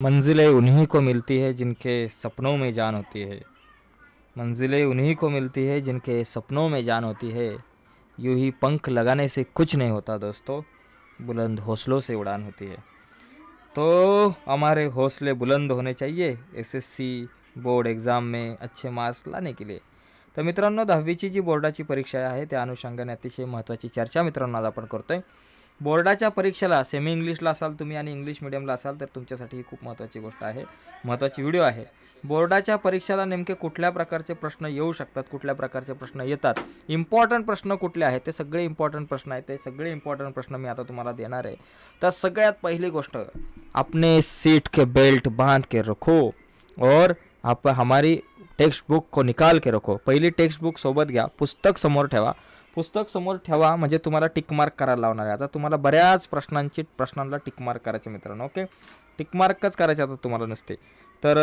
मंजिलें उन्हीं को मिलती है जिनके सपनों में जान होती है। मंजिलें उन्हीं को मिलती है जिनके सपनों में जान होती है। यूँ ही पंख लगाने से कुछ नहीं होता दोस्तों, बुलंद हौसलों से उड़ान होती है। तो हमारे हौसले बुलंद होने चाहिए एसएससी बोर्ड एग्ज़ाम में अच्छे मार्क्स लाने के लिए। तर मित्रांनो, दहावीची जी बोर्डाची परीक्षा आहे, त्या अनुषंगाने अतिशय महत्त्वाची चर्चा मित्रांनो आज आपण करतोय. बोर्डाच्या परीक्षेला सेमी इंग्लिशला असाल तुम्ही आणि इंग्लिश मिडियमला असाल तर तुमच्यासाठी ही खूप महत्त्वाची गोष्ट आहे. महत्त्वाची व्हिडिओ आहे. बोर्डाच्या परीक्षेला नेमके कुठल्या प्रकारचे प्रश्न येऊ शकतात कुठल्या प्रकारचे प्रश्न येतात? इम्पॉर्टंट प्रश्न कुठले आहेत? ते सगळे इम्पॉर्टंट प्रश्न आहेत. ते सगळे इम्पॉर्टंट प्रश्न मी आता तुम्हाला देणार आहे. तर सगळ्यात पहिली गोष्ट आपने सीट के बेल्ट बांध के रखो और आप हमारी टेक्स्ट बुक को निकाल के रखो. पहिली टेक्स्ट बुक सोबत घ्या. पुस्तक समोर ठेवा. पुस्तक समोर ठेवा म्हणजे तुम्हाला टिकमार्क करायला लावणार आहे. आता तुम्हाला बऱ्याच प्रश्नांची प्रश्नांना टिकमार्क करायचे मित्रांनो ओके टिकमार्कच करायचे आता तुम्हाला नसते. तर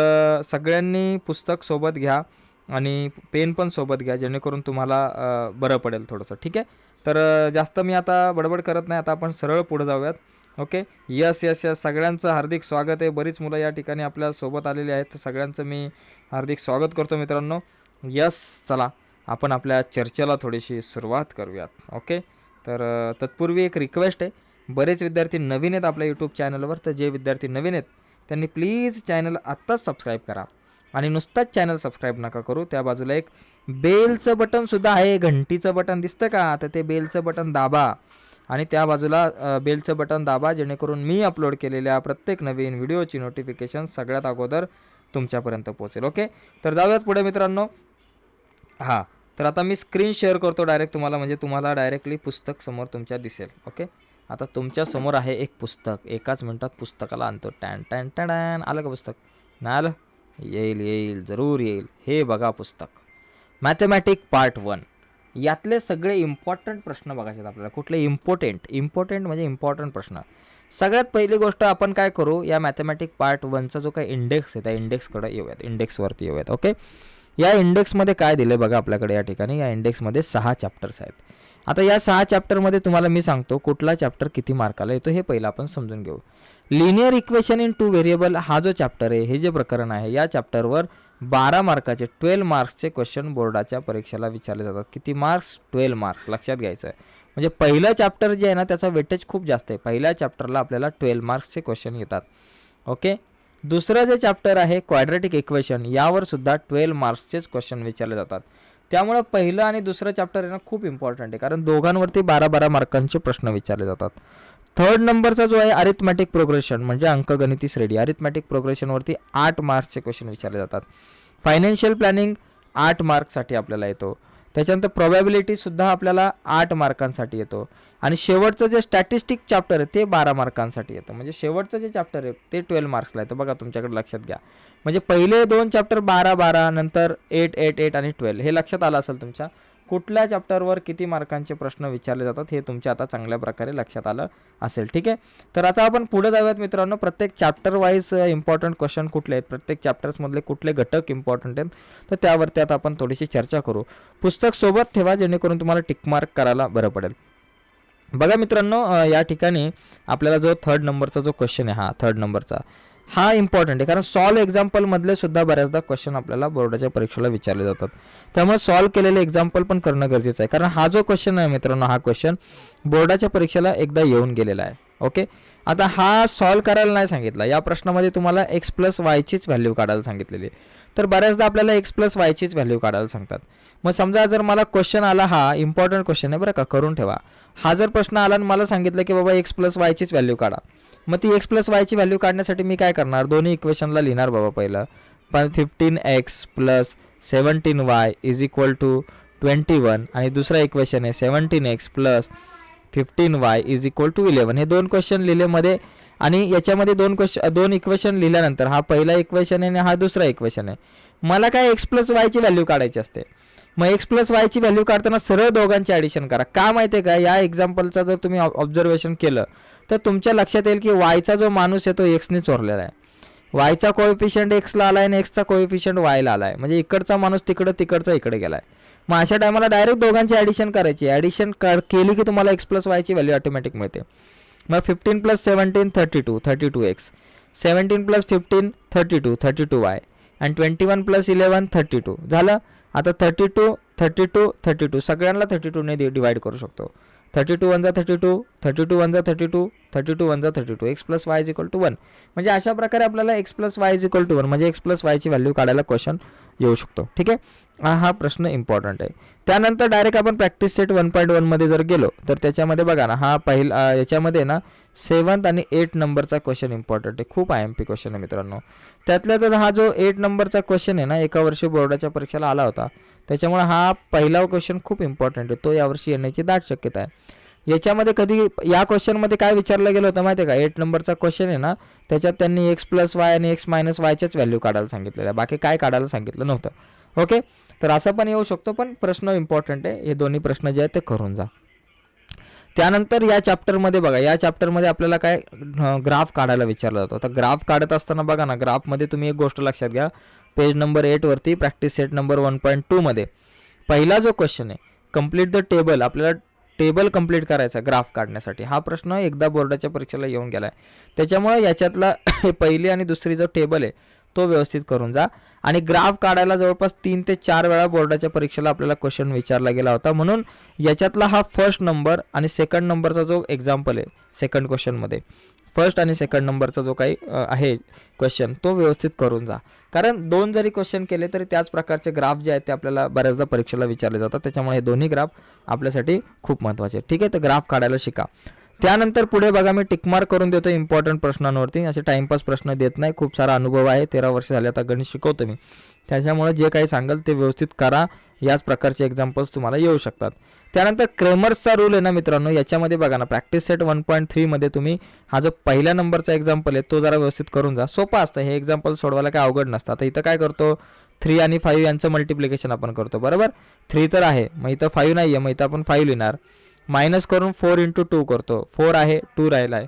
सगळ्यांनी पुस्तक सोबत घ्या आणि पेन पण सोबत घ्या जेणेकरून तुम्हाला बरं पडेल थोडंसं ठीक आहे? तर जास्त मी आता बडबड करत नाही आता आपण सरळ पुढे जाऊयात ओके यस यस यस सगळ्यांचं हार्दिक स्वागत आहे. बरीच मुलं या ठिकाणी आपल्यासोबत आलेली आहेत तर सगळ्यांचं मी हार्दिक स्वागत करतो मित्रांनो. यस चला. आपण आपल्या चर्चेला थोडीशी सुरुवात करूयात ओके तर तत्पूर्वी एक रिक्वेस्ट आहे. बरेच विद्यार्थी नवीन आहेत आपल्या यूट्यूब चॅनलवर तर जे विद्यार्थी नवीन आहेत त्यांनी प्लीज चॅनल आत्ताच सबस्क्राईब करा. आणि नुसताच चॅनल सबस्क्राईब नका करू. त्या बाजूला एक बेलचं बटनसुद्धा आहे. घंटीचं बटन दिसतं का? तर ते बेलचं बटन दाबा. आणि त्या बाजूला बेलचं बटन दाबा. जेणेकरून मी अपलोड केलेल्या प्रत्येक नवीन व्हिडिओची नोटिफिकेशन सगळ्यात अगोदर तुमच्यापर्यंत पोहोचेल ओके तर जाऊयात पुढे मित्रांनो. हां तर आता मी स्क्रीन शेअर करतो डायरेक्ट तुम्हाला म्हणजे तुम्हाला डायरेक्टली पुस्तक समोर तुमच्या दिसेल ओके आता तुमच्यासमोर आहे एक पुस्तक एकाच मिनटात पुस्तकाला आणतो. टॅन टॅन टॅन आलं का पुस्तक? नाही आलं? येईल येईल जरूर येईल. हे बघा पुस्तक. मॅथमॅटिक पार्ट वन यातले सगळे इम्पॉर्टंट प्रश्न बघायचे आहेत आपल्याला. कुठले? इम्पॉर्टंट इम्पॉर्टंट म्हणजे इम्पॉर्टंट प्रश्न. सगळ्यात पहिली गोष्ट आपण काय करू? या मॅथमॅटिक पार्ट वनचा जो काही इंडेक्स आहे त्या इंडेक्सकडे येऊयात. इंडेक्सवरती येऊयात ओके या इंडेक्समध्ये काय दिलं आहे बघा आपल्याकडे या ठिकाणी. या इंडेक्समध्ये सहा चॅप्टर्स आहेत. आता या सहा चॅप्टरमध्ये तुम्हाला मी सांगतो कुठला चॅप्टर किती मार्काला येतो हे पहिलं आपण समजून घेऊ. Linear equation in two variable हा जो चॅप्टर आहे हे जे प्रकरण आहे या चॅप्टरवर बारा मार्काचे ट्वेल्व मार्क्सचे क्वेश्चन बोर्डाच्या परीक्षेला विचारले जातात. किती मार्क्स? Twelve marks. लक्षात घ्यायचं आहे म्हणजे पहिलं चॅप्टर जे आहे ना त्याचा वेटेज खूप जास्त आहे. पहिल्या चॅप्टरला आपल्याला ट्वेल्व मार्क्सचे क्वेश्चन येतात. ओके? दुसरं जे चॅप्टर आहे क्वाड्रेटिक इक्वेशन यावर सुद्धा ट्वेल्व मार्क्सचेच क्वेश्चन विचारले जातात. त्यामुळं पहिलं आणि दुसरं चॅप्टर आहे ना खूप इम्पॉर्टंट आहे. कारण दोघांवरती बारा बारा मार्कांचे प्रश्न विचारले जातात. थर्ड नंबरचा जो आहे अरिथमॅटिक प्रोग्रेशन म्हणजे अंकगणिती श्रेणी. अरिथमॅटिक प्रोग्रेशनवरती आठ मार्क्सचे क्वेश्चन विचारले जातात. फायनान्शियल प्लॅनिंग आठ मार्क्ससाठी आपल्याला येतो. त्याच्यानंतर प्रोबॅबिलिटीसुद्धा आपल्याला आठ मार्कांसाठी येतो. आणि शेवटचं जे स्टॅटिस्टिक चॅप्टर आहे ते बारा मार्कांसाठी येतं. म्हणजे शेवटचं जे चॅप्टर आहे ते ट्वेल्व मार्क्सला येतं. बघा तुमच्याकडे लक्षात घ्या. म्हणजे पहिले दोन चॅप्टर बारा बारा नंतर एट एट एट आणि ट्वेल्व हे लक्षात आलं असेल तुमच्या? कुठल्या चॅप्टरवर किती मार्कांचे प्रश्न विचारले जातात हे तुमच्या आता चांगल्या प्रकारे लक्षात आलं असेल. ठीक आहे? तर आता आपण पुढे जाऊयात मित्रांनो. प्रत्येक चॅप्टर वाईज इम्पॉर्टंट क्वेश्चन कुठले आहेत? प्रत्येक चॅप्टर्समधले कुठले घटक इम्पॉर्टंट आहेत? तर त्यावरती आता आपण थोडीशी चर्चा करू. पुस्तक सोबत ठेवा जेणेकरून तुम्हाला टिकमार्क करायला बरं पडेल. बघा मित्रांनो या ठिकाणी आपल्याला जो थर्ड नंबरचा जो क्वेश्चन आहे हा थर्ड नंबरचा हा इम्पॉर्टंट आहे. कारण सॉल्व एक्झाम्पलमधले सुद्धा बऱ्याचदा क्वेश्चन आपल्याला बोर्डाच्या परीक्षेला विचारले जातात. त्यामुळे सॉल्व केलेले एक्झाम्पल पण करणं गरजेचं आहे. कारण हा जो क्वेश्चन आहे मित्रांनो हा क्वेश्चन बोर्डाच्या परीक्षेला एकदा येऊन गेलेला आहे. ओके आता हा सॉल्व करायला नाही सांगितला. या प्रश्नामध्ये तुम्हाला एक्स प्लस वायचीच व्हॅल्यू काढायला सांगितलेली आहे. तर बऱ्याचदा आपल्याला एक्स प्लस वायचीच व्हॅल्यू काढायला सांगतात. मग समजा जर मला क्वेश्चन आला हा इम्पॉर्टंट क्वेश्चन आहे बरं का करून ठेवा. हा जर प्रश्न आला आणि मला सांगितलं की बाबा एक्स प्लस वायचीच व्हॅल्यू काढा. मग ती एक्स प्लस वायची व्हॅल्यू काढण्यासाठी मी काय करणार? दोन्ही इक्वेशनला लिहिणार बाबा पहिलं. पण fifteen x plus seventeen y is equal to twenty one आणि दुसरा इक्वेशन आहे seventeen x plus fifteen y is equal to eleven हे दोन क्वेश्चन लिहिलेमध्ये आणि याच्यामध्ये दोन क्वेश्चन दोन इक्वेशन लिहिल्यानंतर हा पहिला इक्वेशन आहे आणि हा दुसरा इक्वेशन आहे. मला काय एक्स प्लस वायची व्हॅल्यू काढायची असते? मग एक्स प्लस वायची व्हॅल्यू काढताना सरळ दोघांचे ॲडिशन करा. का माहिती आहे का? या एक्झाम्पलचा जर तुम्ही ऑब्झर्वेशन केलं तर तुमच्या लक्षात येईल की वायचा जो माणूस आहे तो एक्सने चोरलेला आहे. वायचा कोएफिशियंट एक्सला आला आहे आणि एक्सचा कोएफिशियंट वायला आला आहे म्हणजे इकडचा माणूस तिकडं तिकडचा इकडे गेला आहे मग अशा टायमाला डायरेक्ट दोघांची ॲडिशन करायची. ॲडिशन कर केली की तुम्हाला एक्स प्लस वायची व्हॅल्यू ऑटोमॅटिक मिळते. मग fifteen plus seventeen thirty two thirty two x seventeen plus fifteen thirty two thirty two y and twenty one plus eleven thirty two झालं? आता thirty two thirty two thirty two सगळ्यांना thirty टूने divide करू शकतो. Thirty two one जा thirty two thirty two one जा thirty two thirty two one जा thirty two. X plus y is equal to one म्हणजे अशा प्रकारे आपल्याला x plus y is equal to one म्हणजे एक्स प्लस वायची value काढायला क्वेश्चन येऊ शकतो. ठीक आहे? हा हा प्रश्न इम्पॉर्टंट आहे. त्यानंतर डायरेक्ट आपण प्रॅक्टिस सेट वन पॉईंट वनमध्ये जर गेलो तर त्याच्यामध्ये बघा ना हा पहिला याच्यामध्ये ना सेवन्थ आणि एट नंबरचा क्वेश्चन इम्पॉर्टंट आहे. खूप आय एम पी क्वेश्चन आहे मित्रांनो. त्यातल्या तर हा जो एट नंबरचा क्वेश्चन आहे ना एका वर्षी बोर्डाच्या परीक्षेला आला होता. त्याच्यामुळे हा पहिला क्वेश्चन खूप इम्पॉर्टंट आहे. तो यावर्षी येण्याची दाट शक्यता आहे. याच्यामध्ये कधी या क्वेश्चनमध्ये काय विचारलं गेलं होतं माहिती आहे का एट नंबरचा क्वेश्चन आहे ना त्याच्यात त्यांनी एक्स प्लस वाय आणि एक्स मायनस वायच्याच व्हॅल्यू काढायला सांगितलेलं आहे. बाकी काय काढायला सांगितलं नव्हतं. ओके तर असं पण येऊ शकतो पण प्रश्न इम्पॉर्टंट आहे. हे दोन्ही प्रश्न जे आहेत ते करून जा. त्यानंतर या चॅप्टरमध्ये बघा या चॅप्टरमध्ये आपल्याला काय ग्राफ काढायला विचारलं जातं. आता ग्राफ काढत असताना बघा ना ग्राफमध्ये तुम्ही एक गोष्ट लक्षात घ्या. Page number एटवरती practice set number one point टूमध्ये पहिला जो क्वेश्चन आहे कंप्लीट द टेबल आपल्याला टेबल कंप्लीट करायचा ग्राफ काढण्यासाठी. हा प्रश्न एकदा बोर्डाच्या परीक्षेला येऊन गेला आहे त्याच्यामुळे याच्यातला पहिली आणि दुसरी जो टेबल आहे तो व्यवस्थित करून जा. आणि ग्राफ काढायला जवळपास तीन ते चार वेळा बोर्डाच्या परीक्षेला आपल्याला क्वेश्चन विचारला गेला होता. म्हणून याच्यातला हा फर्स्ट नंबर आणि सेकंड नंबरचा जो एक्झाम्पल आहे सेकंड क्वेश्चनमध्ये फर्स्ट आणि सेकंड नंबरचा जो काही आहे क्वेश्चन तो व्यवस्थित करून जा. कारण दोन जरी क्वेश्चन केले तरी त्याच प्रकारचे ग्राफ जे आहेत ते आपल्याला बऱ्याचदा परीक्षेला विचारले जातात. त्याच्यामुळे हे दोन्ही ग्राफ आपल्यासाठी खूप महत्त्वाचे ठीक आहे? तर ग्राफ काढायला शिका. त्यानंतर पुढे बघा मी टिकमार्क करून देतो इम्पॉर्टंट प्रश्नांवरती. असे टाइमपास प्रश्न देत नाही. खूप सारा अनुभव आहे. तेरा वर्ष झाले आता गणित शिकवतो मी. त्याच्यामुळे जे काही सांगाल ते व्यवस्थित करा. याच प्रकारचे एक्झाम्पल्स तुम्हाला येऊ शकतात. त्यानंतर क्रेमर्सचा रूल आहे ना मित्रांनो याच्यामध्ये बघा ना प्रॅक्टिस सेट वन पॉईंट थ्रीमध्ये तुम्ही हा जो पहिल्या नंबरचा एक्झाम्पल आहे तो जरा व्यवस्थित करून जा. सोपा असतं. हे एक्झाम्पल सोडवायला काय अवघड नसतं. आता इथं काय करतो? थ्री आणि फाईव्ह यांचं मल्टिप्लिकेशन आपण करतो. बरोबर? थ्री तर आहे. मग इथं फाईव्ह नाही आहे मग इथं आपण फाईव्ह लिहिणार. मायनस करून फोर इंटू टू करतो. फोर आहे टू राहिला आहे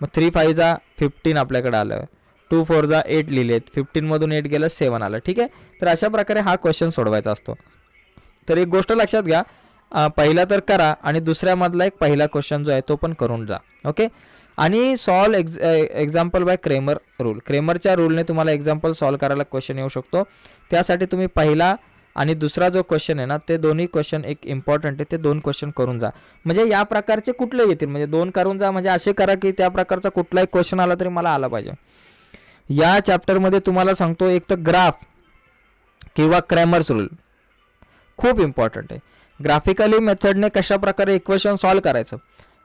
मग थ्री फाईव्हचा फिफ्टीन आपल्याकडे आलं. टू फोरचा एट लिहिलेत. फिफ्टीनमधून एट गेलं सेवन आलं. ठीक आहे? तर अशा प्रकारे हा क्वेश्चन सोडवायचा असतो. तर एक गोष्ट लक्षात घ्या पहिला तर करा आणि दुसऱ्यामधला एक पहिला क्वेश्चन जो आहे तो पण करून जा. ओके आणि सॉल्व एक्झ एक्झाम्पल बाय क्रेमर रूल क्रेमरच्या रूलने तुम्हाला एक्झाम्पल सॉल्व करायला क्वेश्चन येऊ शकतो. त्यासाठी तुम्ही पहिला आणि दुसरा जो क्वेश्चन आहे ना ते दोन्ही क्वेश्चन एक इम्पॉर्टंट आहे ते दोन क्वेश्चन करून जा. म्हणजे या प्रकारचे कुठले येतील? म्हणजे दोन करून जा म्हणजे असे करा की त्या प्रकारचा कुठलाही क्वेश्चन आला तरी मला आला पाहिजे. या चॅप्टरमध्ये तुम्हाला सांगतो एक तर ग्राफ किंवा क्रॅमर्स रूल खूप इम्पॉर्टंट आहे. ग्राफिकली मेथडने कशा प्रकारे इक्वेशन सॉल्व करायचं?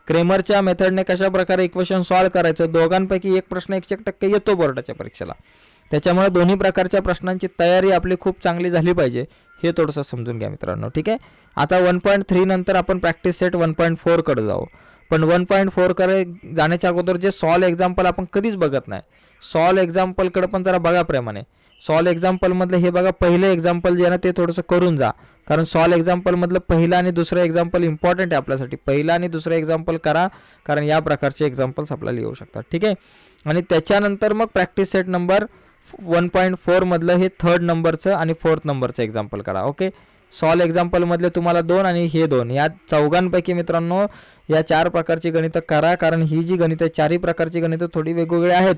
क्रेमरच्या मेथडने कशा प्रकारे इक्वेशन सॉल्व करायचं? दोघांपैकी एक प्रश्न एकशे एक टक्के येतो बोर्डाच्या परीक्षेला. त्याच्यामुळे दोन्ही प्रकारच्या प्रश्नांची तयारी आपली खूप चांगली झाली पाहिजे हे थोडंसं समजून घ्या मित्रांनो ठीक आहे? आता वन पॉईंट थ्री नंतर आपण प्रॅक्टिस सेट वन पॉईंट फोरकडे जाऊ. पण वन पॉईंट फोरकडे जाण्याच्या अगोदर जे सॉल्व एक्झाम्पल आपण कधीच बघत नाही. सॉल्व एक्झाम्पलकडे पण जरा बघा प्रेमाने सॉल एक्झाम्पलमधलं हे बघा पहिलं एक्झाम्पल जे आहे ना ते थोडंसं करून जा. कारण सॉल एक्झाम्पलमधलं पहिलं आणि दुसरं एक्झाम्पल इम्पॉर्टंट आहे आपल्यासाठी. पहिलं आणि दुसरं एक्झाम्पल करा कारण या प्रकारचे एक्झाम्पल्स आपल्याला येऊ शकतात. ठीक आहे? आणि त्याच्यानंतर मग practice set number one point फोरमधलं हे थर्ड नंबरचं आणि फोर्थ नंबरचं एक्झाम्पल करा. ओके सॉल एक्झाम्पलमधले तुम्हाला दोन आणि हे दोन. या चौघांपैकी मित्रांनो या चार प्रकारची गणितं करा. कारण ही जी गणितं चारही प्रकारची गणितं थोडी वेगवेगळी आहेत.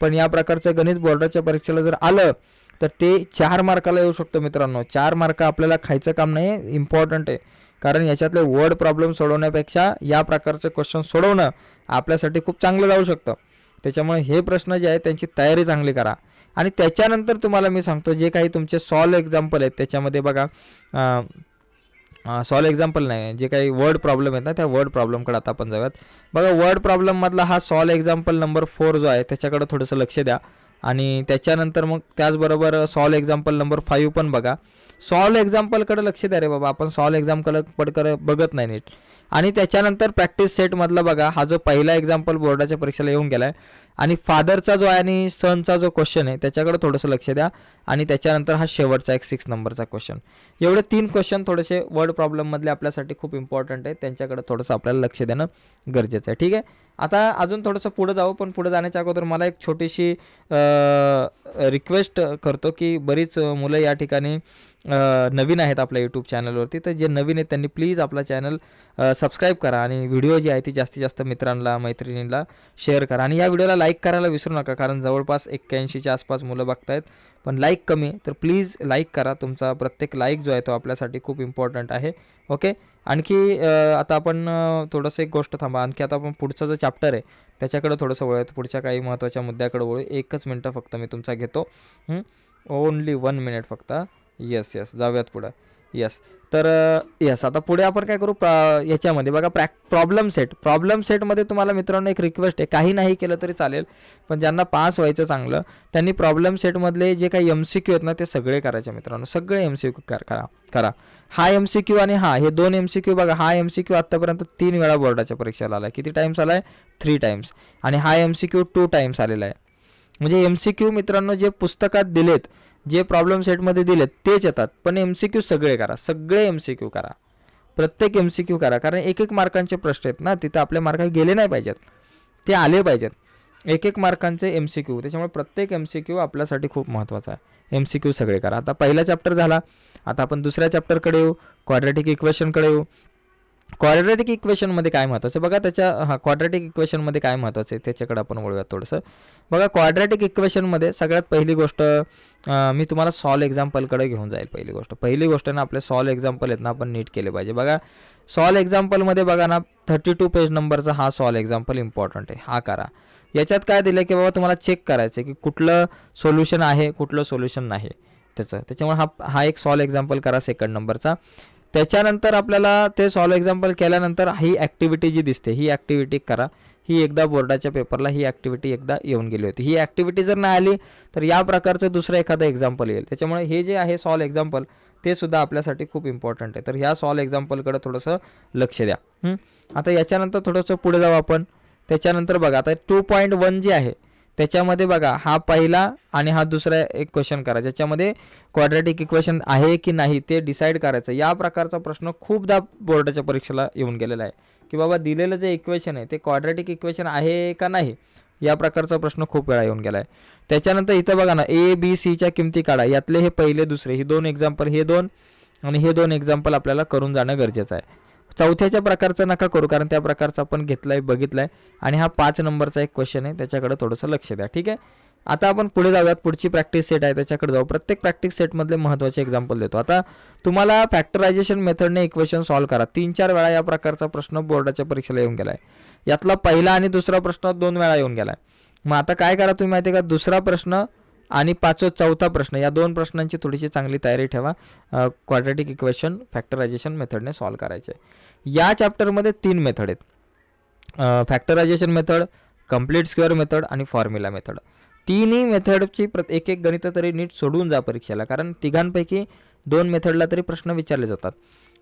पण या प्रकारचं गणित बोर्डाच्या परीक्षेला जर आलं तर ते चार मार्काला येऊ शकतं मित्रांनो. चार मार्क आपल्याला खायचं काम नाही इम्पॉर्टंट आहे. कारण याच्यातले वर्ड प्रॉब्लेम सोडवण्यापेक्षा या प्रकारचे क्वेश्चन सोडवणं आपल्यासाठी खूप चांगलं जाऊ शकतं. त्याच्यामुळे हे प्रश्न जे आहे त्यांची तयारी चांगली करा. आणि त्याच्यानंतर तुम्हाला मी सांगतो जे काही तुमचे सॉल्व एक्झाम्पल आहेत त्याच्यामध्ये बघा सॉल्व एक्झाम्पल नाही. जे काही वर्ड प्रॉब्लेम आहेत ना त्या वर्ड प्रॉब्लेमकडे आता आपण जाऊयात. बघा वर्ड प्रॉब्लेममधला हा सॉल्व एक्झाम्पल नंबर फोर जो आहे त्याच्याकडे थोडंसं लक्ष द्या. आणि त्याच्यानंतर मग त्याचबरोबर सॉल्व एक्झाम्पल नंबर फाईव्ह पण बघा. सॉल्व एक्झाम्पलकडे लक्ष द्या रे बाबा. आपण सॉल्व एक्झाम्पल पडकडे बघत नाही नीट. आणि त्याच्यानंतर प्रॅक्टिस सेटमधला बघा. हा जो पहिला एक्झाम्पल बोर्डाच्या परीक्षेला येऊन गेला आहे आणि फादरचा जो आहे आणि सनचा जो क्वेश्चन आहे त्याच्याकडे थोडंसं लक्ष द्या. आणि त्याच्यानंतर हा शेवटचा एक सिक्स नंबरचा क्वेश्चन एवढे तीन क्वेश्चन थोडेसे वर्ड प्रॉब्लेममधले आपल्यासाठी खूप इम्पॉर्टंट आहे. त्यांच्याकडे थोडंसं आपल्याला लक्ष देणं गरजेचं आहे. ठीक आहे? आता अजून थोडंसं पुढं जाऊ पण पुढे जाण्याच्या अगोदर मला एक छोटीशी रिक्वेस्ट करतो की बरीच मुलं या ठिकाणी नवीन आहेत आपल्या यूट्यूब चॅनलवरती तर जे नवीन आहेत त्यांनी प्लीज आपला चॅनल सबस्क्राईब करा आणि व्हिडिओ जी आहे ती जास्तीत जास्त मित्रांना मैत्रिणींना शेअर करा. आणि या व्हिडिओला लाईक करायला विसरू नका कारण जवळपास एक्क्याऐंशीच्या आसपास मुलं बघतायत. पण लाईक कमी तर प्लीज लाईक करा. तुमचा प्रत्येक लाईक जो आहे तो आपल्यासाठी खूप इम्पॉर्टंट आहे. ओके आणखी आता आपण थोडंसं एक गोष्ट थांबा. आणखी आता आपण पुढचा जो चॅप्टर आहे त्याच्याकडे थोडंसं वळूयात. पुढच्या काही महत्त्वाच्या मुद्द्याकडे वळू. एकच मिनटं फक्त मी तुमचा घेतो. ओनली वन मिनिट फक्त. येस येस जाऊयात पुढं. येस तर येस आता पुढे आपण काय करू? याच्यामध्ये बघा प्रॅक प्रॉब्लेम सेट प्रॉब्लेम सेटमध्ये तुम्हाला मित्रांनो एक रिक्वेस्ट आहे. काही नाही केलं तरी चालेल पण ज्यांना पास व्हायचं चांगलं त्यांनी प्रॉब्लेम सेटमधले जे काही एम सी क्यू आहेत ना ते सगळे करायचे मित्रांनो. सगळे एम सी क्यू करा करा हा एम सी क्यू आणि हा हे दोन एम सी क्यू बघा. हा एम सी क्यू आत्तापर्यंत तीन वेळा बोर्डाच्या परीक्षेला आला आहे किती टाईम्स आला आहे थ्री टाईम्स आणि हा M C Q two times आलेला आहे. म्हणजे एम सी क्यू मित्रांनो जे पुस्तकात दिलेत जे प्रॉब्लेम सेटमध्ये दिलेत तेच येतात. पण एम सी क्यू सगळे करा. सगळे एम सी क्यू करा. प्रत्येक एम सी क्यू करा. कारण एक एक मार्कांचे प्रश्न आहेत ना तिथं आपल्या मार्क गेले नाही पाहिजेत. ते आले पाहिजेत. एक एक मार्कांचे एम सी क्यू त्याच्यामुळे प्रत्येक एम सी क्यू आपल्यासाठी खूप महत्त्वाचा आहे. एम सी क्यू सगळे करा. आता पहिला चॅप्टर झाला. आता आपण दुसऱ्या चॅप्टरकडे येऊ. क्वाड्रॅटिक इक्वेशनकडे येऊ. क्वाड्रॅटिक इक्वेशनमध्ये काय महत्त्वाचं आहे? बघा त्याच्या हां क्वाड्रॅटिक इक्वेशनमध्ये काय महत्त्वाचं आहे? त्याच्याकडे आपण वळूयात थोडंसं. बघा क्वाड्रॅटिक इक्वेशनमध्ये सगळ्यात पहिली गोष्ट मी तुम्हाला सॉल एक्झाम्पलकडे घेऊन जाईल पहिली गोष्ट. पहिली गोष्ट ना आपले सॉल एक्झाम्पल आहेत ना आपण नीट केले पाहिजे. बघा सॉल एक्झाम्पलमध्ये बघा ना थर्टी टू पेज नंबरचा हा सॉल एक्झाम्पल इम्पॉर्टंट आहे. हा करा. याच्यात काय दिलं की बाबा तुम्हाला चेक करायचं आहे की कुठलं सोल्युशन आहे कुठलं सोल्युशन नाही. त्याचं. त्याच्यामुळे हा हा एक सॉल एक्झाम्पल करा सेकंड नंबरचा त्याच्यानंतर आपल्याला ते सॉल्व एक्झाम्पल केल्यानंतर ही ॲक्टिव्हिटी जी दिसते ही ॲक्टिव्हिटी करा. ही एकदा बोर्डाच्या पेपरला ही ॲक्टिव्हिटी एकदा येऊन गेली होती. ही ॲक्टिव्हिटी जर नाही आली तर या प्रकारचं दुसरं एखादं एक्झाम्पल येईल. त्याच्यामुळे हे जे आहे सॉल्व एक्झाम्पल ते सुद्धा आपल्यासाठी खूप इम्पॉर्टंट आहे. तर ह्या सॉल्व एक्झाम्पलकडे थोडंसं लक्ष द्या. आता याच्यानंतर थोडंसं पुढे जाऊ आपण. त्याच्यानंतर बघा आता टू पॉईंट वन जे आहे त्याच्यामध्ये बघा हा पहिला आणि हा दुसरा एक क्वेश्चन करा. ज्याच्यामध्ये क्वाड्रॅटिक इक्वेशन आहे की नाही ते डिसाईड करायचं. या प्रकारचा प्रश्न खूपदा बोर्डाच्या परीक्षेला येऊन गेलेला आहे. की बाबा दिलेलं जे इक्वेशन आहे ते क्वाड्रॅटिक इक्वेशन आहे का नाही? या प्रकारचा प्रश्न खूप वेळा येऊन गेला आहे त्याच्यानंतर इथं बघा ना ए बी सीच्या किमती काढा. यातले हे पहिले दुसरे हे दोन एक्झाम्पल हे दोन आणि हे दोन एक्झाम्पल आपल्याला करून जाणं गरजेचं आहे. चौथ्याच्या प्रकारचं नका करू कारण त्या प्रकारचा आपण घेतलाय बघितलाय. आणि हा पाच नंबरचा एक क्वेश्चन आहे त्याच्याकडे थोडंसं लक्ष द्या ठीक आहे? आता आपण पुढे जाऊयात पुढची प्रॅक्टिस सेट आहे त्याच्याकडे जाऊ. प्रत्येक प्रॅक्टिस सेटमधले महत्त्वाचे एक्झाम्पल देतो. आता तुम्हाला फॅक्टरायझेशन मेथडने इक्वेशन सॉल्व्ह करा. तीन चार वेळा या प्रकारचा प्रश्न बोर्डाच्या परीक्षेला येऊन गेला आहे यातला पहिला आणि दुसरा प्रश्न दोन वेळा येऊन गेला आहे मग आता काय करा तुम्ही माहिती आहे का? दुसरा प्रश्न आणि पाचवा चौथा प्रश्न या दोन प्रश्नांची थोडीशी चांगली तयारी ठेवा. क्वाड्रॅटिक इक्वेशन फॅक्टरायझेशन मेथडने सॉल्व्ह करायचे. या चॅप्टरमध्ये तीन मेथड आहेत. Factorisation method complete square method आणि फॉर्म्युला मेथड तिन्ही मेथडची प्रत एक एक गणितं तरी नीट सोडून जा परीक्षेला कारण तिघांपैकी दोन मेथडला तरी प्रश्न विचारले जातात.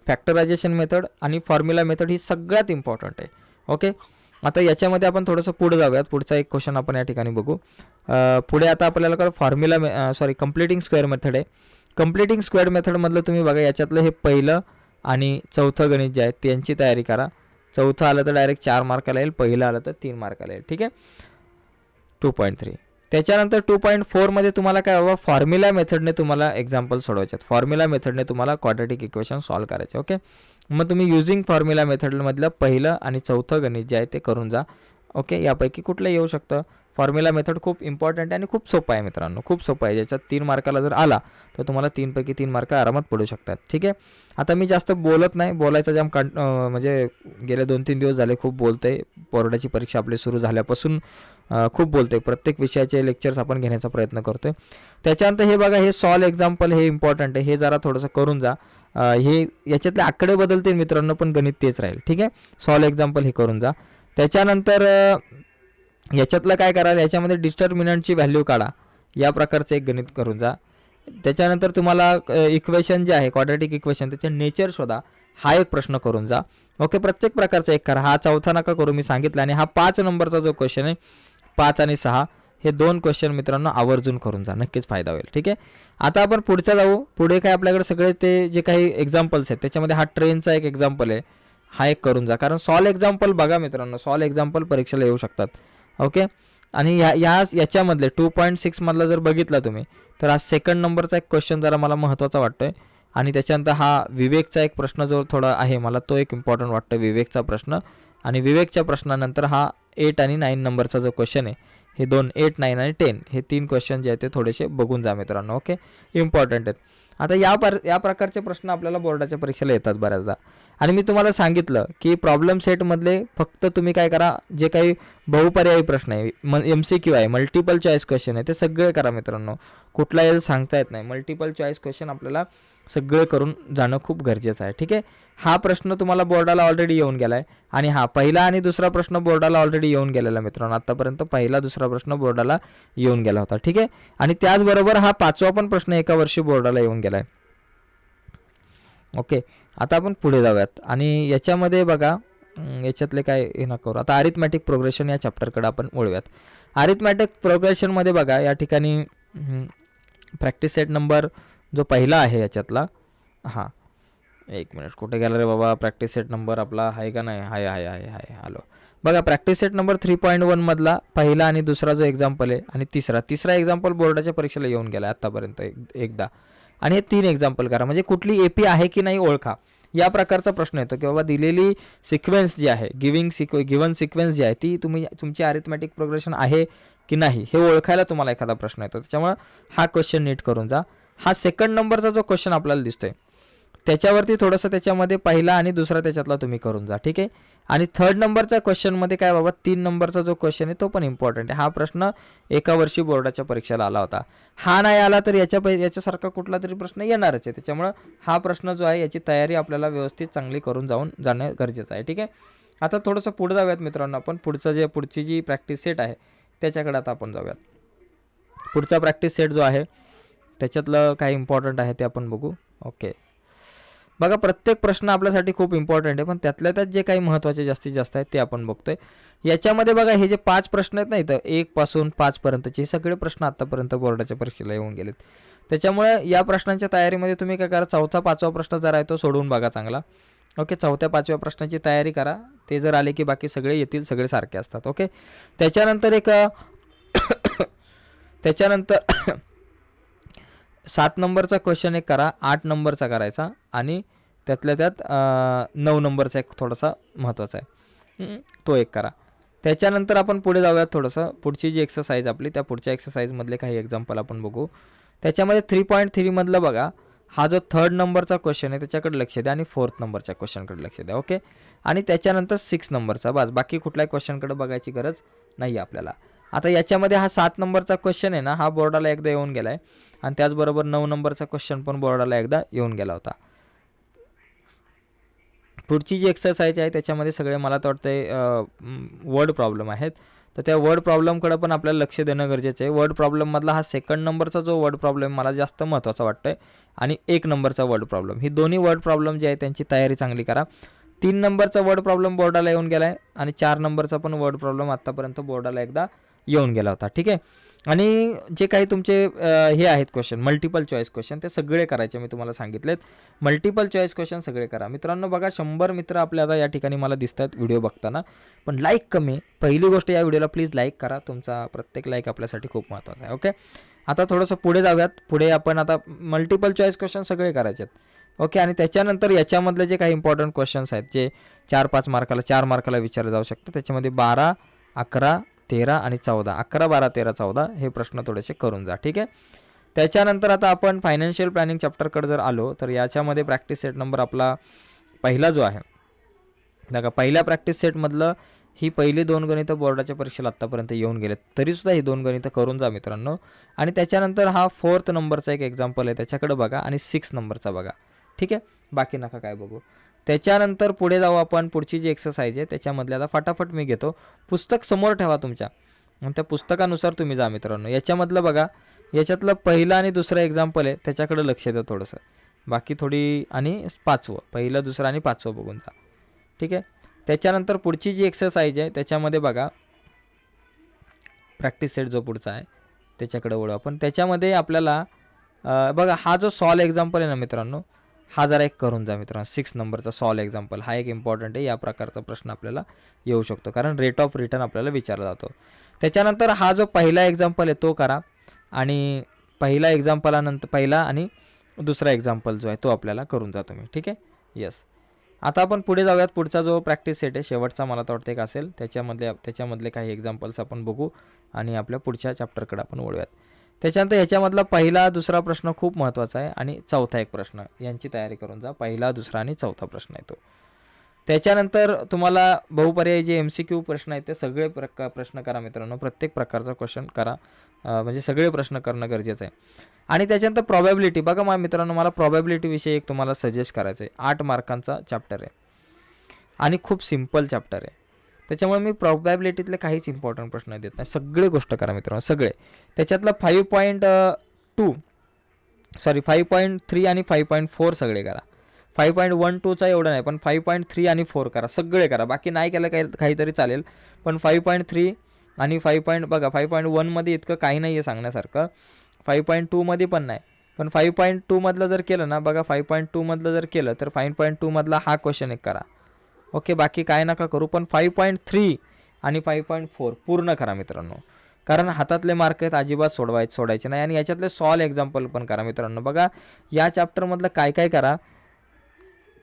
फॅक्टरायझेशन मेथड आणि फॉर्म्युला मेथड ही सगळ्यात इम्पॉर्टंट आहे. ओके आता याच्यामध्ये आपण थोडंसं पुढे जाऊयात. पुढचा एक क्वेश्चन आपण या ठिकाणी बघू. पुढे आता आपल्याला काय formula sorry completing square method आहे. कम्प्लिटिंग स्क्वेअर मेथडमधलं तुम्ही बघा याच्यातलं हे पहिलं आणि चौथं गणित जे आहे त्यांची तयारी करा. चौथं आलं तर डायरेक्ट चार मार्काला येईल पहिलं आलं तर तीन मार्काला येईल ठीक आहे? टू पॉईंट थ्री त्याच्यानंतर टू पॉईंट फोरमध्ये तुम्हाला काय बाबा फॉर्म्युला मेथडने तुम्हाला एक्झाम्पल सोडवायचे आहेत. फॉर्म्युला मेथडने तुम्हाला क्वाड्रेटिक इक्वेशन सॉल्व्ह करायचे ओके मग तुम्ही युझिंग फॉर्म्युला मेथडमधलं पहिलं आणि चौथं गणित जे आहे ते करून जा. ओके यापैकी कुठलं येऊ शकतं? फॉर्म्युला मेथड खूप इम्पॉर्टंट आहे आणि खूप सोपं आहे मित्रांनो. खूप सोपं आहे. ज्याच्यात तीन मार्काला जर आला तर तुम्हाला तीनपैकी तीन मार्क आरामात पडू शकतात. ठीक आहे? आता मी जास्त बोलत नाही. बोलायचं जाम कं म्हणजे गेले दोन तीन दिवस झाले खूप बोलतोय. बोर्डाची परीक्षा आपली सुरू झाल्यापासून खूप खूप आहे प्रत्येक विषयाचे लेक्चर्स आपण घेण्याचा प्रयत्न करतोय. त्याच्यानंतर हे बघा हे सॉल्व एक्झाम्पल हे इम्पॉर्टंट आहे. हे जरा थोडंसं करून जा. हे याच्यातले आकडे बदलते मित्रांनो पण गणित तेच राहील. ठीक आहे? सॉल्व एक्झाम्पल हे करून जा. त्याच्यानंतर याच्यातलं काय कराल? याच्यामध्ये डिस्टर्मिनंटची व्हॅल्यू काढा. या प्रकारचं एक गणित करून जा. त्याच्यानंतर तुम्हाला इक्वेशन जे आहे क्वाड्रॅटिक इक्वेशन त्याचे नेचर शोधा. हा एक प्रश्न करून जा. ओके प्रत्येक प्रकारचा एक करा. हा चौथा नका करू मी सांगितलं. आणि हा पाच नंबरचा जो क्वेश्चन आहे पाच आणि सहा. हे दोन क्वेश्चन मित्रांनो आवर्जून करून जा. नक्कीच फायदा होईल. ठीक आहे? आता आपण पुढच्या जाऊ. पुढे काय आपल्याकडे सगळे ते जे काही एक्झाम्पल्स आहेत त्याच्यामध्ये हा ट्रेनचा एक एक्झाम्पल आहे. हा एक करून जा. कारण सॉल एक्झाम्पल बघा मित्रांनो. सॉल एक्झाम्पल परीक्षेला येऊ शकतात. ओके? आणि या या याच्यामधले टू पॉईंट सिक्समधला जर बघितला तुम्ही तर हा सेकंड नंबरचा एक क्वेश्चन जरा मला महत्त्वाचा वाटतोय. आणि त्याच्यानंतर हा विवेकचा एक प्रश्न जो थोडा आहे मला तो एक इम्पॉर्टंट वाटतो विवेकचा प्रश्न. आणि विवेकच्या प्रश्नानंतर हा एट आणि नाईन नंबरचा जो क्वेश्चन आहे हे दोन एट नाईन आणि टेन हे तीन क्वेश्चन जे आहेत ते थोडेसे बघून जा मित्रांनो ओके इम्पॉर्टंट आहेत. आता या पर या प्रकारचे प्रश्न आपल्याला बोर्डाच्या परीक्षेला येतात बऱ्याचदा. आणि मी तुम्हाला सांगितलं की प्रॉब्लेम सेटमधले फक्त तुम्ही काय करा जे काही बहुपर्यायी प्रश्न आहे म एम सी क्यू आहे मल्टिपल चॉईस क्वेश्चन आहे ते सगळे करा मित्रांनो. कुठला येईल सांगता येत नाही. मल्टिपल चॉईस क्वेश्चन आपल्याला सगळे करून जाणं खूप गरजेचं आहे. ठीक आहे? हा प्रश्न तुम्हाला बोर्डाला ऑलरेडी येऊन गेला आहे आणि हा पहिला आणि दुसरा प्रश्न बोर्डाला ऑलरेडी येऊन गेलेला मित्रांनो. आत्तापर्यंत पहिला दुसरा प्रश्न बोर्डाला येऊन गेला होता. ठीक आहे? आणि त्याचबरोबर हा पाचवा पण प्रश्न एका वर्षी बोर्डाला येऊन गेला आहे ओके. आता आपण पुढे जाऊयात. आणि याच्यामध्ये बघा याच्यातले काय हे न करू. आता अरिथमॅटिक प्रोग्रेशन या चॅप्टरकडे आपण वळूयात. अरिथमॅटिक प्रोग्रेशनमध्ये बघा या ठिकाणी प्रॅक्टिस सेट नंबर जो पहिला आहे याच्यातला. हां. एक मिनिट. कुठे गेला रे बाबा? प्रॅक्टिस सेट नंबर आपला आहे का नाही? Hi hi hi hi hello. बघा practice set number three point वनमधला पहिला आणि दुसरा जो एक्झाम्पल आहे आणि तिसरा. तिसरा एक्झाम्पल बोर्डाच्या परीक्षेला येऊन गेला आत्तापर्यंत एक- एकदा. आणि हे तीन एक्झाम्पल करा. म्हणजे कुठली ए पी आहे की नाही ओळखा. या प्रकारचा प्रश्न येतो की बाबा दिलेली सिक्वेन्स जी आहे गिविंग सिक्व गिवन सिक्वेन्स जी आहे ती तुम्ही तुमची अरिथमॅटिक प्रोग्रेशन आहे की नाही हे ओळखायला तुम्हाला एखादा प्रश्न येतो. त्याच्यामुळं हा क्वेश्चन नीट करून जा. हा सेकंड नंबरचा जो क्वेश्चन आपल्याला दिसतोय त्याच्यावरती थोडंसं त्याच्यामध्ये पहिला आणि दुसरा त्याच्यातला तुम्ही करून जा ठीक आहे? आणि थर्ड नंबरच्या क्वेश्चनमध्ये काय बाबा तीन नंबरचा जो क्वेश्चन आहे तो पण इम्पॉर्टंट आहे. हा प्रश्न एका वर्षी बोर्डाच्या परीक्षेला आला होता. हा नाही आला तर याच्या पै याच्यासारखा कुठला तरी प्रश्न येणारच आहे. त्याच्यामुळं हा प्रश्न जो आहे याची तयारी आपल्याला व्यवस्थित चांगली करून जाऊन जाणं गरजेचं आहे ठीक आहे? आता थोडंसं पुढे जाऊयात मित्रांनो आपण. पुढचं जे पुढची जी प्रॅक्टिस सेट आहे त्याच्याकडे आता आपण जाऊयात. पुढचा प्रॅक्टिस सेट जो आहे त्याच्यातलं काय इम्पॉर्टंट आहे ते आपण बघू. ओके बघा प्रत्येक प्रश्न आपल्यासाठी खूप इम्पॉर्टंट आहे पण त्यातल्या त्यात जे काही महत्त्वाचे जास्तीत जास्त आहेत ते आपण बघतोय. याच्यामध्ये बघा हे जे पाच प्रश्न आहेत नाही तर एकपासून पाचपर्यंतचे हे सगळे प्रश्न आत्तापर्यंत बोर्डाच्या परीक्षेला येऊन गेलेत. त्याच्यामुळे या प्रश्नांच्या तयारीमध्ये तुम्ही काय करा चौथा पाचवा प्रश्न जर आहे तो सोडवून बघा चांगला. ओके चौथ्या पाचव्या प्रश्नाची तयारी करा. ते जर आले की बाकी सगळे येतील सगळे सारखे असतात. ओके त्याच्यानंतर एक त्याच्यानंतर सात नंबरचा क्वेश्चन एक करा आठ नंबरचा करायचा आणि त्यातल्या त्यात नऊ नंबरचा एक थोडासा महत्त्वाचा आहे. तो एक करा. त्याच्यानंतर आपण पुढे जाऊयात थोडंसं. पुढची जी एक्सरसाइज आपली त्या पुढच्या एक्सरसाइजमधले काही एक्झाम्पल आपण बघू. त्याच्यामध्ये थ्री पॉईंट थ्रीमधलं बघा. हा जो थर्ड नंबरचा क्वेश्चन आहे त्याच्याकडे लक्ष द्या आणि फोर्थ नंबरच्या क्वेश्चनकडे लक्ष द्या ओके आणि त्याच्यानंतर सिक्स नंबरचा बस. बाकी कुठल्याही क्वेश्चनकडे बघायची गरज नाही आपल्याला. आता याच्यामध्ये हा सात नंबरचा क्वेश्चन आहे ना हा बोर्डाला एकदा येऊन गेला आहे आणि त्याचबरोबर नऊ नंबरचा क्वेश्चन पण बोर्डाला एकदा येऊन गेला होता. पुढची जी एक्सरसाइज आहे त्याच्यामध्ये सगळे मला तर वाटतं वर्ड प्रॉब्लेम आहेत. तर त्या वर्ड प्रॉब्लेमकडे पण आपल्याला लक्ष देणं गरजेचं आहे. वर्ड प्रॉब्लेममधला हा सेकंड नंबरचा जो वर्ड प्रॉब्लेम मला जास्त महत्त्वाचा वाटतं आहे आणि एक नंबरचा वर्ड प्रॉब्लेम ही दोन्ही वर्ड प्रॉब्लेम जे आहे त्यांची तयारी चांगली करा. तीन नंबरचा वर्ड प्रॉब्लेम बोर्डाला येऊन गेला आहे आणि चार नंबरचा पण वर्ड प्रॉब्लेम आत्तापर्यंत बोर्डाला एकदा येऊन गेला होता. ठीक आहे? आणि जे काही तुमचे हे आहेत क्वेश्चन मल्टिपल चॉईस क्वेश्चन ते सगळे करायचे मी तुम्हाला सांगितलेत. मल्टिपल चॉईस क्वेश्चन सगळे करा. मित्रांनो बघा शंभर मित्र आपले आता या ठिकाणी मला दिसत आहेत व्हिडिओ बघताना. पण लाईक कमी पहिली गोष्ट या व्हिडिओला प्लीज लाईक करा. तुमचा प्रत्येक लाईक आपल्यासाठी खूप महत्त्वाचा आहे ओके आता थोडंसं पुढे जाऊयात. पुढे आपण आता मल्टिपल चॉईस क्वेश्चन सगळे करायचे आहेत ओके आणि त्याच्यानंतर याच्यामधले जे काही इम्पॉर्टंट क्वेश्चन्स आहेत जे चार पाच मार्काला चार मार्काला विचारले जाऊ शकतात त्याच्यामध्ये बारा अकरा तेरा आणि चौदा अकरा बारा तेरा चौदा हे प्रश्न थोडेसे करून जा ठीक आहे? त्याच्यानंतर आता आपण फायनान्शियल प्लॅनिंग चॅप्टरकडे जर आलो तर याच्यामध्ये प्रॅक्टिस सेट नंबर आपला पहिला जो आहे. बघा पहिल्या प्रॅक्टिस सेटमधलं ही पहिली दोन गणितं बोर्डाच्या परीक्षेला आत्तापर्यंत येऊन गेले तरीसुद्धा ही दोन गणितं करून जा मित्रांनो. आणि त्याच्यानंतर हा फोर्थ नंबरचा एक एक्झाम्पल आहे त्याच्याकडे बघा. आणि सिक्स नंबरचा बघा. ठीक आहे? बाकी नका काय बघू. त्याच्यानंतर पुढे जाऊ आपण. पुढची जी एक्सरसाइज आहे त्याच्यामधले आता फटाफट मी घेतो. पुस्तक समोर ठेवा तुमच्या. आणि त्या पुस्तकानुसार तुम्ही जा मित्रांनो. याच्यामधलं बघा. याच्यातलं पहिलं आणि दुसरं एक्झाम्पल आहे त्याच्याकडे लक्ष द्या थोडंसं. बाकी थोडी आणि पाचवं. पहिलं दुसरं आणि पाचवं बघून जा. ठीक आहे? त्याच्यानंतर पुढची जी एक्सरसाइज आहे त्याच्यामध्ये बघा. प्रॅक्टिस सेट जो पुढचा आहे त्याच्याकडे वळू आपण. त्याच्यामध्ये आपल्याला बघा हा जो सॉल एक्झाम्पल आहे ना मित्रांनो हा जरा एक करून जा मित्रांनो. सिक्स नंबरचा सॉल एक्झाम्पल हा एक इम्पॉर्टंट आहे. या प्रकारचा प्रश्न आपल्याला येऊ शकतो. कारण रेट ऑफ रिटर्न आपल्याला विचारला जातो. त्याच्यानंतर हा जो पहिला एक्झाम्पल आहे तो करा. आणि पहिला एक्झाम्पलानंतर पहिला आणि दुसरा एक्झाम्पल जो आहे तो आपल्याला करून जा तुम्ही. ठीक आहे? येस आता आपण पुढे जाऊयात. पुढचा जो प्रॅक्टिस सेट आहे शेवटचा मला तर वाटतं एक असेल. त्याच्यामधले त्याच्यामधले काही एक्झाम्पल्स आपण बघू आणि आपल्या पुढच्या चॅप्टरकडे आपण वळूयात. त्याच्यानंतर ह्याच्यामधला पहिला दुसरा प्रश्न खूप महत्त्वाचा आहे आणि चौथा एक प्रश्न. यांची तयारी करून जा. पहिला दुसरा आणि चौथा प्रश्न आहे तो. त्याच्यानंतर तुम्हाला बहुपर्याय जे एम सी क्यू प्रश्न आहेत ते सगळे प्रका प्रश्न करा मित्रांनो. प्रत्येक प्रकारचा क्वेश्चन करा. म्हणजे सगळे प्रश्न करणं गरजेचं आहे. आणि त्याच्यानंतर प्रॉबॅबिलिटी बघा मा मित्रांनो मला प्रॉबॅबिलिटीविषयी एक तुम्हाला सजेस्ट करायचं आहे आठ मार्कांचा चॅप्टर आहे. आणि खूप सिंपल चॅप्टर आहे. त्याच्यामुळे मी प्रॉबॅबिलिटीतले काहीच इम्पॉर्टंट प्रश्न देत नाही सगळे गोष्ट करा मित्रांनो सगळे त्याच्यातलं five point two sorry five point three आणि फाईव्ह पॉईंट फोर सगळे करा फाईव्ह पॉईंट वन टूचा एवढं नाही पण फाईव्ह पॉईंट थ्री आणि फोर करा सगळे करा बाकी नाही केलं काही काहीतरी चालेल पण फाईव्ह पॉईंट थ्री आणि फाईव्ह पॉईंट बघा फाईव्ह पॉईंट वनमध्ये इतकं काही नाही आहे सांगण्यासारखं फाईव्ह पॉईंट टूमध्ये पण नाही पण फाईव्ह पॉईंट टूमधलं जर केलं ना बघा फाईव्ह पॉईंट टूमधलं जर केलं तर फाईव्ह पॉईंट टूमधला हा क्वेश्चन एक करा ओके बाकी काय नका करू पण फाईव्ह पॉईंट थ्री आणि फाईव्ह पॉईंट फोर पूर्ण करा मित्रांनो. कारण हातातले मार्क आहेत अजिबात सोडवायचे सोडायचे नाही. आणि याच्यातले सॉल एक्झाम्पल पण करा मित्रांनो. बघा या चॅप्टरमधलं काय काय करा?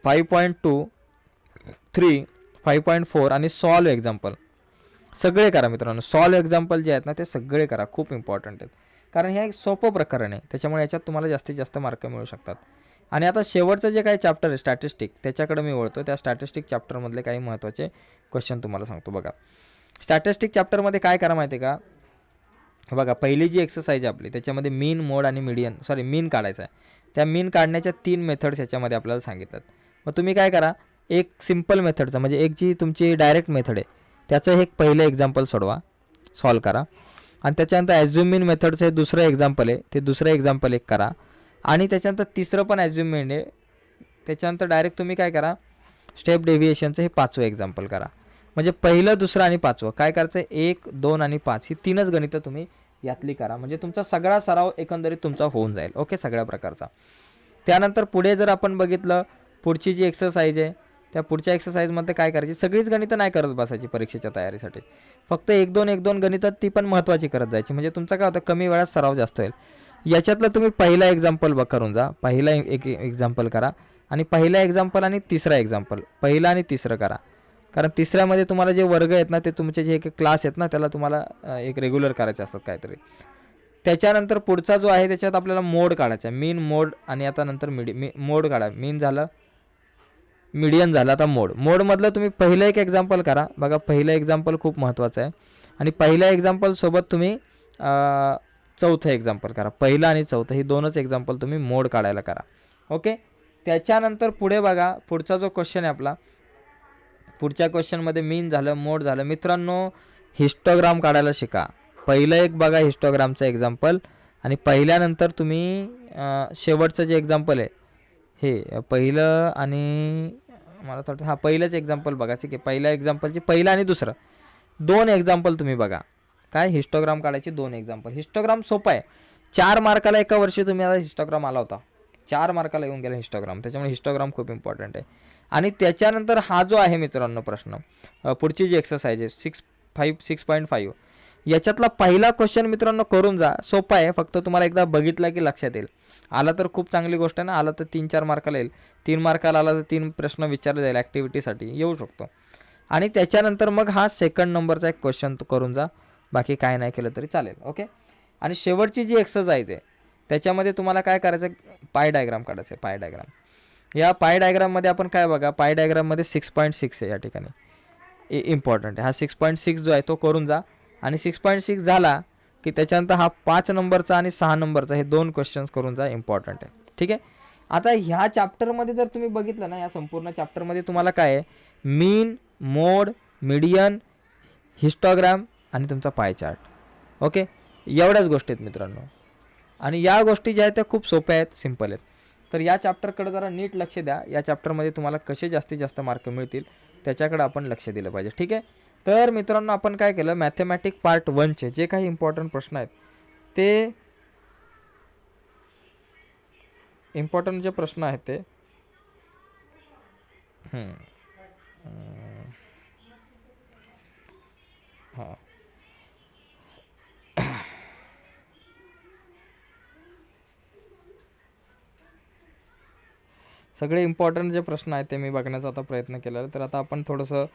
Five point two three five point four आणि सॉल्व एक्झाम्पल सगळे करा मित्रांनो. सॉल्व एक्झाम्पल जे आहेत ना ते सगळे करा. खूप इम्पॉर्टंट आहेत. कारण हे एक सोपं प्रकरण आहे. त्याच्यामुळे याच्यात तुम्हाला जास्तीत जास्त मार्क मिळू शकतात. आणि आता शेवटचं जे काही चॅप्टर आहे स्टॅटिस्टिक त्याच्याकडे मी वळतो त्या स्टॅटिस्टिक चॅप्टरमधले काही महत्त्वाचे क्वेश्चन तुम्हाला सांगतो बघा. स्टॅटिस्टिक चॅप्टरमध्ये काय करा माहिती आहे का? बघा पहिली जी एक्सरसाइज आहे आपली त्याच्यामध्ये मीन मोड आणि मिडियन सॉरी मीन काढायचा आहे. त्या मीन काढण्याच्या तीन मेथड्स याच्यामध्ये आपल्याला सांगितलं मग तुम्ही काय करा एक सिंपल मेथडचं म्हणजे एक जी तुमची डायरेक्ट मेथड आहे त्याचं हे एक पहिलं एक्झाम्पल सोडवा सॉल्व करा. आणि त्याच्यानंतर ॲझ्युमिन मेथडचं हे दुसरं एक्झाम्पल आहे ते दुसरं एक्झाम्पल एक करा. आणि त्याच्यानंतर तिसरं पण ॲज्युमेंट आहे त्याच्यानंतर डायरेक्ट तुम्ही काय करा स्टेप डेव्हिएशनचं हे पाचवं एक्झाम्पल करा. म्हणजे पहिलं दुसरं आणि पाचवं. काय करायचं? आहे एक दोन आणि पाच. ही तीनच गणितं तुम्ही यातली करा. म्हणजे तुमचा सगळा सराव एकंदरीत तुमचा होऊन जाईल. ओके? सगळ्या प्रकारचा. त्यानंतर पुढे जर आपण बघितलं पुढची जी एक्सरसाइज आहे त्या पुढच्या एक्सरसाइजमध्ये काय करायची? सगळीच गणितं नाही करत बसायची परीक्षेच्या तयारीसाठी. फक्त एक दोन एक दोन गणितं ती पण महत्त्वाची करत जायची. म्हणजे तुमचा काय होतं? कमी वेळात सराव जास्त होईल. याच्यातलं तुम्ही पहिला एक्झाम्पल ब करून जा. पहिला एक एक्झाम्पल करा. आणि पहिला एक्झाम्पल आणि तिसरा एक्झाम्पल पहिला आणि तिसरं करा. कारण तिसऱ्यामध्ये तुम्हाला जे वर्ग आहेत ना ते तुमचे जे एक क्लास आहेत ना त्याला तुम्हाला एक रेग्युलर करायचे असतात काहीतरी. त्याच्यानंतर पुढचा जो आहे त्याच्यात आपल्याला मोड काढायचा आहे. मीन मोड आणि आता नंतर मिडी मी मोड काढा. मीन झालं मिडियन झालं आता मोड मोडमधलं तुम्ही पहिलं एक एक्झाम्पल करा. बघा पहिलं एक्झाम्पल खूप महत्त्वाचं आहे. आणि पहिल्या एक्झाम्पलसोबत तुम्ही चौथं एक्झाम्पल करा. पहिलं आणि चौथं ही दोनच एक्झाम्पल तुम्ही मोड काढायला करा. ओके त्याच्यानंतर पुढे बघा पुढचा जो क्वेश्चन आहे आपला पुढच्या क्वेश्चनमध्ये मीन झालं मोड झालं. मित्रांनो हिस्टोग्राम काढायला शिका. पहिलं एक बघा हिस्टोग्रामचं एक्झाम्पल आणि पहिल्यानंतर तुम्ही शेवटचं जे एक्झाम्पल आहे हे पहिलं आणि मला थोडं हां पहिलंच एक्झाम्पल बघा. ठीक आहे पहिल्या एक्झाम्पलची पहिलं आणि दुसरं. दोन एक्झाम्पल तुम्ही बघा. काय हिस्टोग्राम काढायचे? दोन एक्झाम्पल हिस्टोग्राम सोपं आहे. चार मार्काला एका वर्षी तुम्ही आता हिस्टोग्राम आला होता. चार मार्काला येऊन गेला हिस्टोग्राम त्याच्यामुळे हिस्टोग्राम खूप इम्पॉर्टंट आहे. आणि त्याच्यानंतर हा जो आहे मित्रांनो प्रश्न पुढची जी एक्सरसाइज आहे six five six point five याच्यातला पहिला क्वेश्चन मित्रांनो करून जा. सोपा आहे. फक्त तुम्हाला एकदा बघितला की लक्षात येईल. आला तर खूप चांगली गोष्ट आहे ना. आला तर तीन चार मार्काला येईल. तीन मार्काला आला तर तीन प्रश्न विचारले जाईल ॲक्टिव्हिटीसाठी येऊ शकतो. आणि त्याच्यानंतर मग हा सेकंड नंबरचा एक क्वेश्चन करून जा. बाकी काय नाही केलं तरी चालेल ओके आणि शेवटची जी एक्सरसाइज आहे ते त्याच्यामध्ये तुम्हाला काय करायचं पाय डायग्राम काढायचं आहे पाय डायग्राम या पाय डायग्राममध्ये आपण काय बघा पाय डायग्राममध्ये सिक्स पॉईंट सिक्स आहे या ठिकाणी. इम्पॉर्टंट आहे. हा सिक्स पॉईंट सिक्स जो आहे तो करून जा. आणि सिक्स पॉईंट सिक्स झाला की त्याच्यानंतर हा पाच नंबरचा आणि सहा नंबरचा हे दोन क्वेश्चन्स करून जा इम्पॉर्टंट आहे. ठीक आहे? आता ह्या चॅप्टरमध्ये जर तुम्ही बघितलं ना या संपूर्ण चॅप्टरमध्ये तुम्हाला काय आहे? मीन मोड मिडियन हिस्टोग्राम आणि तुमचा पाय चार्ट ओके? एवढ्याच गोष्टी आहेत मित्रांनो. आणि या गोष्टी ज्या आहेत त्या खूप सोप्या आहेत सिंपल आहेत. तर या चॅप्टरकडे जरा नीट लक्ष द्या. या चॅप्टरमध्ये तुम्हाला कसे जास्तीत जास्त मार्क मिळतील त्याच्याकडे आपण लक्ष दिलं पाहिजे. ठीक आहे? तर मित्रांनो आपण काय केलं? मॅथमॅटिक पार्ट वनचे जे काही इम्पॉर्टंट प्रश्न आहेत ते इम्पॉर्टंट जे प्रश्न आहेत ते हां. सगळे इम्पॉर्टंट जे प्रश्न आहेत ते मी बघण्याचा आता प्रयत्न केला तर आता आपण थोडंसं